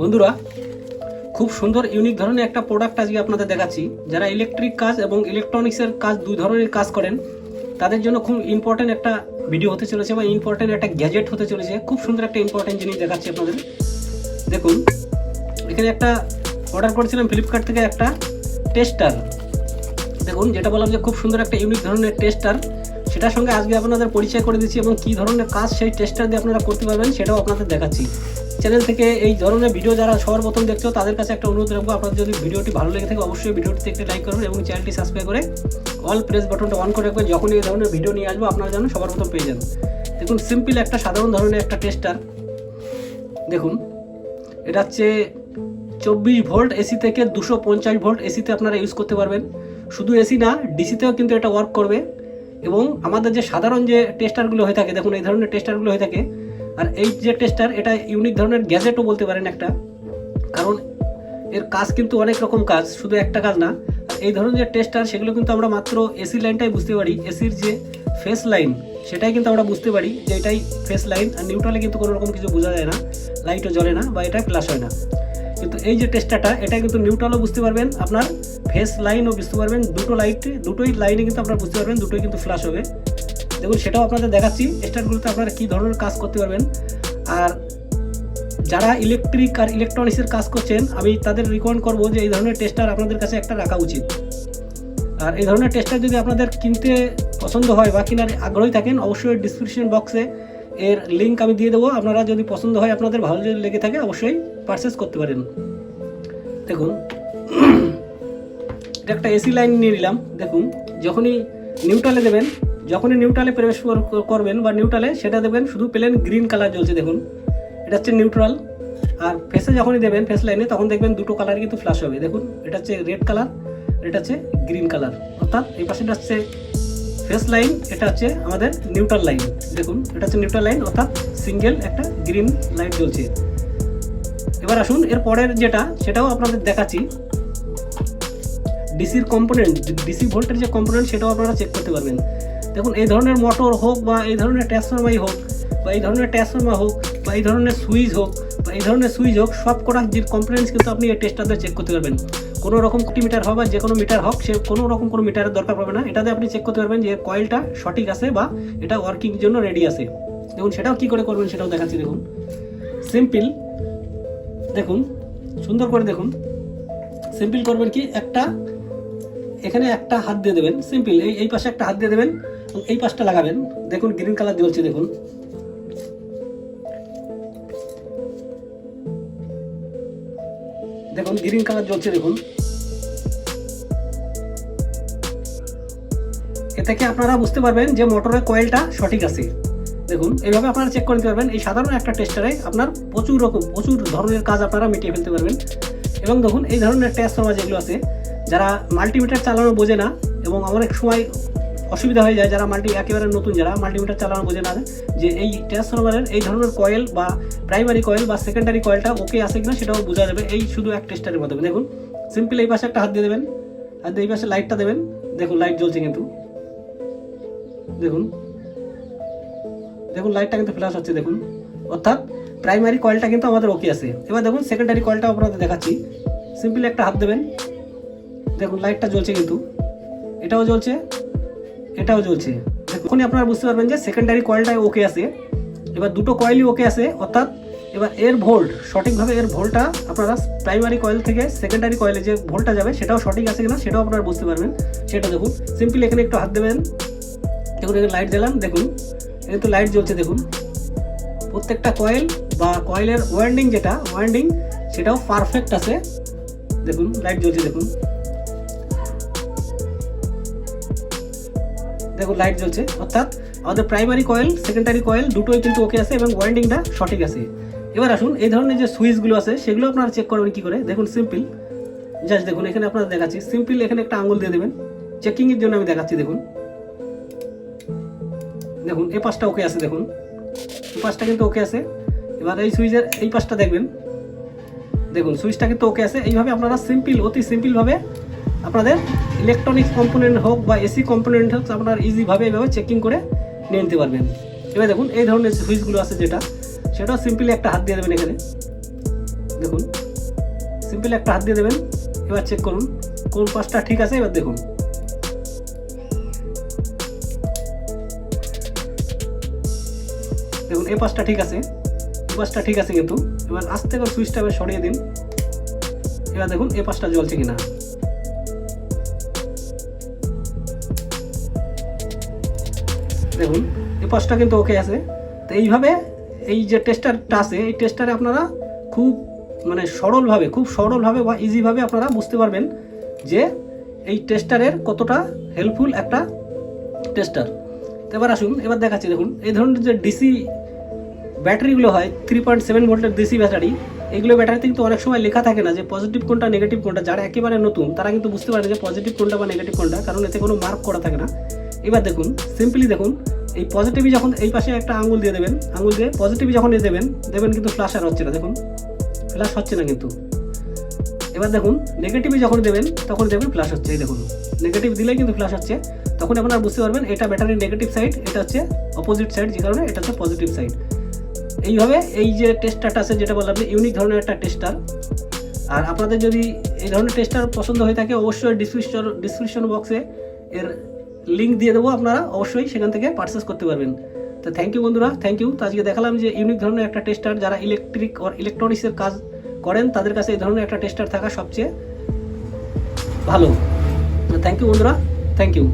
বন্ধুরা, খুব সুন্দর ইউনিক ধরনের একটা প্রোডাক্ট আজকে আপনাদের দেখাচ্ছি। যারা ইলেকট্রিক কাজ এবং ইলেকট্রনিক্সের কাজ, দুই ধরনের কাজ করেন, তাদের জন্য খুব ইম্পর্টেন্ট একটা ভিডিও হতে চলেছে বা ইম্পর্টেন্ট একটা গ্যাজেট হতে চলেছে। খুব সুন্দর একটা ইম্পর্টেন্ট জিনিস দেখাচ্ছি আপনাদের। দেখুন, এখানে একটা অর্ডার করেছিলাম ফ্লিপকার্ট থেকে একটা টেস্টার দেখুন, যেটা বললাম যে খুব সুন্দর একটা ইউনিক ধরনের টেস্টার সেটার সঙ্গে আজকে আপনাদের পরিচয় করে দিচ্ছি এবং কী ধরনের কাজ সেই টেস্টার দিয়ে আপনারা করতে পারবেন সেটাও আপনাদের দেখাচ্ছি। চ্যানেল থেকে এই ধরনের ভিডিও যারা সবার প্রথম দেখছ, তাদের কাছে একটা অনুরোধ রাখব আপনাদের যদি ভিডিওটি ভালো লেগে থাকে, অবশ্যই ভিডিওটিতে একটি লাইক করবেন এবং চ্যানেলটি সাবস্ক্রাইব করে অল প্রেস বাটনটা অন করে রাখবেন যখন এই ধরনের ভিডিও নিয়ে আসব, আপনারা যেন সবার প্রথম পেয়ে যান। দেখুন সিম্পল একটা সাধারণ ধরনের একটা টেস্টার দেখুন, এটা হচ্ছে চব্বিশ ভোল্ট এসি থেকে দুশো পঞ্চাশ ভোল্ট এসিতে আপনারা ইউজ করতে পারবেন। শুধু এসি না ডিসিতেও কিন্তু এটা ওয়ার্ক করবে। এবং আমাদের যে সাধারণ যে টেস্টারগুলো হয়ে থাকে, দেখুন, এই ধরনের টেস্টারগুলো হয়ে থাকে আর এই যে টেস্টার এটা ইউনিক ধরনের গ্যাজেটও বলতে পারেন একটা। কারণ এর কাজ কিন্তু অনেক রকম কাজ, শুধু একটা কাজ না। এই ধরনের যে টেস্টার সেগুলো কিন্তু আমরা মাত্র এসি লাইনটাই বুঝতে পারি। এসির যে ফেস লাইন সেটাই কিন্তু আমরা বুঝতে পারি যে এটাই ফেস লাইন আর নিউট্রালে কিন্তু কোনো রকম কিছু বোঝা যায় না। লাইটও জ্বলে না বা এটা প্লাস হয় না। কিন্তু এই যে টেস্টারটা এটা কিন্তু নিউট্রালও বুঝতে পারবেন। আপনার ফেস লাইনও বুঝতে পারবেন। দুটো লাইট দুটোই লাইনে কিন্তু আপনারা বুঝতে পারবেন, দুটোই কিন্তু ফ্ল্যাশ হবে। দেখুন, সেটাও আপনাদের দেখাচ্ছি। স্টারগুলোতে আপনারা কী ধরনের কাজ করতে পারবেন। আর যারা ইলেকট্রিক আর ইলেকট্রনিক্সের কাজ করছেন, আমি তাদের রিকমেন্ড করব যে এই ধরনের টেস্টার আপনাদের কাছে একটা রাখা উচিত। আর এই ধরনের টেস্টার যদি আপনাদের কিনতে পছন্দ হয় বা কেনার আগ্রহী থাকেন, অবশ্যই ডিসক্রিপশন বক্সে এর লিঙ্ক আমি দিয়ে দেবো। আপনারা যদি পছন্দ হয়, আপনাদের ভালো যদি লেগে থাকে, অবশ্যই পারচেস করতে পারেন। দেখুন একটা এসি লাইন নিয়ে নিলাম। দেখুন, যখনই নিউট্রালে দেবেন যখনই নিউট্রালে প্রবেশ কর- করবেন বা নিউট্রালে সেটা দেবেন শুধু প্লেন গ্রিন কালার জ্বলছে, দেখুন। এটা হচ্ছে নিউট্রাল আর ফেসে যখনই দেবেন ফেস লাইনে তখন দেখবেন দুটো কালার কিন্তু ফ্ল্যাশ হবে। দেখুন, এটা হচ্ছে রেড কালার এটা হচ্ছে গ্রিন কালার অর্থাৎ এই পাশেটা হচ্ছে ফেস লাইন এটা হচ্ছে আমাদের নিউট্রাল লাইন দেখুন, এটা হচ্ছে নিউট্রাল লাইন অর্থাৎ সিঙ্গেল একটা গ্রিন লাইট জ্বলছে। এবার আসুন, এর পরের যেটা, সেটাও আপনাদের দেখাচ্ছি। ডিসির কম্পোনেন্ট ডিসি ভোল্টের যে কম্পোনেন্ট সেটাও আপনারা চেক করতে পারবেন। দেখুন, এই ধরনের মোটর হোক বা এই ধরনের ট্রান্সফরমারই হোক, বা এই ধরনের ট্রান্সফরমার হোক, বা এই ধরনের সুইচ হোক, বা এই ধরনের সুইচ হোক, সব কটা যে কম্পোনেন্টস কিন্তু আপনি এই টেস্টারদের চেক করতে পারবেন। কোনো রকম কোটি মিটার হোক বা যে কোনো মিটার হোক, সে কোনো রকম কোনো মিটারের দরকার পড়বে না। এটাতে আপনি চেক করতে পারবেন যে কয়েলটা সঠিক আছে বা এটা ওয়ার্কিং জন্য রেডি আছে। দেখুন, সেটাও কী করে করবেন সেটাও দেখাচ্ছি, দেখুন। সিম্পল দেখুন, সুন্দর করে দেখুন। সিম্পল করবেন কি? একটা, এখানে একটা হাত দিয়ে দেবেন। সিম্পল এই এই পাশে একটা হাত দিয়ে দেবেন। এবং এই পাশটা লাগাবেন। দেখুন গ্রিন কালার জ্বলছে, দেখুন। দেখুন গ্রিন কালার জ্বলছে, দেখুন। এ থেকে আপনারা বুঝতে পারবেন যে মোটরের কয়েলটা সঠিক আছে। দেখুন, এইভাবে আপনারা চেক করে নিতে পারবেন। এই সাধারণ একটা টেস্টারে আপনার প্রচুর রকম, প্রচুর ধরনের কাজ আপনারা মিটিয়ে ফেলতে পারবেন। এবং দেখুন, এই ধরনের ট্রান্সফর্মার যেগুলো আছে, যারা মাল্টিমিটার চালানো বোঝে না, এবং অনেক সময় অসুবিধা হয়ে যায় যারা মাল্টি, একেবারে নতুন যারা মাল্টিমিটার চালানো বোঝে না যে এই ট্রান্সফরমারের এই ধরনের কয়েল বা প্রাইমারি কয়েল বা সেকেন্ডারি কয়েলটা ওকে আছে কিনা সেটাও বোঝা যাবে। এই শুধু এক টেস্টারের মাধ্যমে। দেখুন সিম্পল এই পাশে একটা হাত দিয়ে দেবেন। আর এই পাশে লাইটটা দেবেন। দেখুন লাইট জ্বলছে কিন্তু। দেখুন। দেখুন লাইটটা কিন্তু ফ্ল্যাশ হচ্ছে, দেখুন। অর্থাৎ প্রাইমারি কয়েলটা কিন্তু আমাদের ওকে আছে। এবার দেখুন সেকেন্ডারি কয়েলটা আপনাদের দেখাচ্ছি। সিম্পল একটা হাত দেবেন। দেখুন লাইটটা জ্বলছে কিন্তু। এটাও জ্বলছে। এটাও জ্বলছে। দেখুন আপনারা বুঝতে পারবেন যে সেকেন্ডারি কয়েলটাই ওকে আছে। এবার দুটো কয়েলই ওকে আছে, অর্থাৎ এবার এর ভোল্ট সঠিকভাবে এর ভোল্টটা আপনারা প্রাইমারি কয়েল থেকে সেকেন্ডারি কয়েলে যে ভোল্টটা যাবে, সেটাও সঠিক আছে কিনা, সেটাও আপনারা বুঝতে পারবেন। সেটা দেখুন সিম্পলি এখানে একটু হাত দেবেন। দেখুন, এখানে লাইট দিলাম দেখুন। এখানে তো লাইট জ্বলছে, দেখুন। প্রত্যেকটা কয়েল বা কয়েলের ওয়ার্ডিং যেটা ওয়ার্ডিং সেটাও পারফেক্ট আছে। দেখুন লাইট জ্বলছে, দেখুন। দেখুন লাইট জ্বলছে। অর্থাৎ আমাদের প্রাইমারি কয়েল সেকেন্ডারি কয়েল দুটোই কিন্তু ওকে আছে এবং ওয়ার্ডিংটা সঠিক আছে। এবার আসুন, এই ধরনের যে সুইচগুলো আছে, সেগুলো আপনারা চেক করবেন কি করে? দেখুন সিম্পল জাস্ট দেখুন, এখানে আপনারা দেখাচ্ছি। সিম্পল এখানে একটা আঙুল দিয়ে দেবেন। চেকিংয়ের জন্য আমি দেখাচ্ছি, দেখুন। দেখুন এই পাশটা ওকে আছে, দেখুন। এই পাশটা কিন্তু ওকে আছে। এবার এই সুইচের এই পাশটা দেখবেন। দেখুন, সুইচটা কিন্তু ওকে আছে। এইভাবে আপনারা সিম্পল অতি সিম্পলভাবে আপনাদের ইলেকট্রনিক্স কম্পোনেন্ট হোক বা এসি কম্পোনেন্ট হোক, আপনারা ইজিভাবে এইভাবে চেকিং করে নিয়ে নিতে পারবেন। এবার দেখুন, এই ধরনের সুইচগুলো আছে যেটা সেটা সিম্পলি একটা হাত দিয়ে দেবেন এখানে। দেখুন সিম্পলি একটা হাত দিয়ে দেবেন। এবার চেক করুন, কোন পাশটা ঠিক আছে, এবার দেখুন। দেখুন এই পাশটা ঠিক আছে এই পাশটা ঠিক আছে কিন্তু। এবার আস্তে করে সুইচটা এবার সরিয়ে দিন। এবার দেখুন এই পাশটা জ্বলছে কিনা। দেখুন, এই পাশটা কিন্তু ওকে আছে। তো এইভাবে এই যে টেস্টারটা আছে, এই টেস্টারে আপনারা খুব মানে সরলভাবে, খুব সরলভাবে বা ইজিভাবে আপনারা বুঝতে পারবেন যে এই টেস্টারের কতটা হেল্পফুল একটা টেস্টার তো এবার আসুন, এবার দেখাচ্ছি, দেখুন, এই ধরনের যে ডিসি ব্যাটারিগুলো হয় থ্রি পয়েন্ট সেভেন ভোল্টের ডিসি ব্যাটারি, এগুলো ব্যাটারিতে কিন্তু অনেক সময় লেখা থাকে না যে পজিটিভ কোনটা নেগেটিভ কোনটা। যারা একেবারে নতুন, তারা কিন্তু বুঝতে পারে যে পজিটিভ কোনটা বা নেগেটিভ কোনটা, কারণ এতে কোনো মার্ক করা থাকে না। এবার দেখুন সিম্পলি দেখুন, এই পজিটিভই যখন এই পাশে একটা আঙুল দিয়ে দেবেন, আঙুল দিয়ে পজিটিভই যখন দিয়ে দেবেন দেবেন কিন্তু ফ্লাশ আর হচ্ছে না, দেখুন। ফ্ল্যাশ হচ্ছে না কিন্তু। এবার দেখুন নেগেটিভে যখন দেবেন, তখন দেখবেন ফ্ল্যাশ হচ্ছে, এই দেখুন। নেগেটিভ দিলেই কিন্তু ফ্ল্যাশ হচ্ছে। তখন আপনারা বুঝতে পারবেন, এটা ব্যাটারির নেগেটিভ সাইড এটা হচ্ছে অপোজিট সাইড যে কারণে এটা হচ্ছে পজিটিভ সাইড এইভাবে এই যে টেস্টারটা আছে, যেটা বললাম ইউনিক ধরনের একটা টেস্টার আর আপনাদের যদি এই ধরনের টেস্টার পছন্দ হয়ে থাকে, অবশ্যই ডিসক্রিপশন ডিসক্রিপশন বক্সে এর লিঙ্ক দিয়ে দেবো, আপনারা অবশ্যই সেখান থেকে পারচেস করতে পারবেন। তো থ্যাংক ইউ বন্ধুরা থ্যাংক ইউ তো আজকে দেখালাম যে ইউনিক ধরনের একটা টেস্টার যারা ইলেকট্রিক ওর ইলেকট্রনিক্সের কাজ করেন, তাদের কাছে এই ধরনের একটা টেস্টার থাকা সবচেয়ে ভালো। থ্যাংক ইউ বন্ধুরা থ্যাংক ইউ